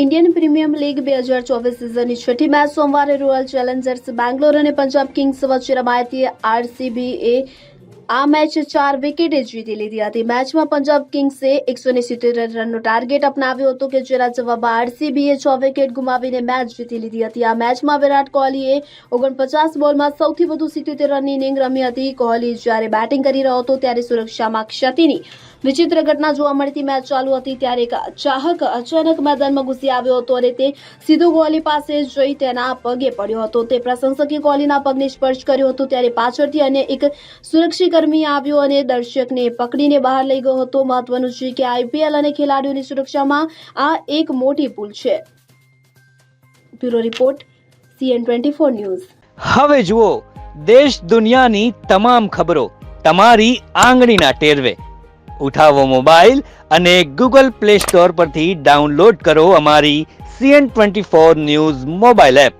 Indian premium league બે હજાર ચોવીસ સિઝનની છઠ્ઠી મેચ સોમવારે રોયલ ચેલેન્જર્સ બેંગ્લોર અને પંજાબ કિંગ્સ વચ્ચે રમાયતી આરસીબીએ આ મેચ ચાર વિકેટે જીતી લીધી હતી. મેચમાં પંજાબ કિંગ્સે એકસો ને સિત્તેર રનનો ટાર્ગેટ અપનાવ્યો હતો કે જેના જવાબમાં આરસીબીએ છ વિકેટ ગુમાવીને મેચ જીતી લીધી હતી. આ મેચમાં વિરાટ કોહલીએ ઓગણપચાસ બોલમાં સૌથી વધુ સિત્યોતેર રનની ઇનિંગ રમી હતી. કોહલી જ્યારે બેટિંગ કરી રહ્યો હતો ત્યારે સુરક્ષામાં ક્ષતિની વિચિત્ર ઘટના જોવા મળતી મેચ ચાલુ હતી ત્યારે એક ચાહક અચાનક મેદાનમાં ઘૂસી આવ્યો હતો અને તે સીધો કોહલી પાસે જઈ તેના પગે પડ્યો હતો. તે પ્રશંસકે કોહલીના પગને સ્પર્શ કર્યો હતો. ત્યારે પાછળથી અને એક સુરક્ષીકર્મી આવ્યો અને દર્શકને પકડીને બહાર લઈ ગયો હતો. મહત્વનું છે કે આઈપીએલ અને ખેલાડીઓની સુરક્ષામાં આ એક મોટી ભૂલ છે. Bureau report, CN twenty four news. હવે જુઓ, દેશ દુનિયાની તમામ ખબરો તમારી આંગળીના ટેરવે. ઉઠાવો મોબાઈલ અને ગૂગલ પ્લે સ્ટોર પરથી ડાઉનલોડ કરો અમારી CN twenty four news mobile app.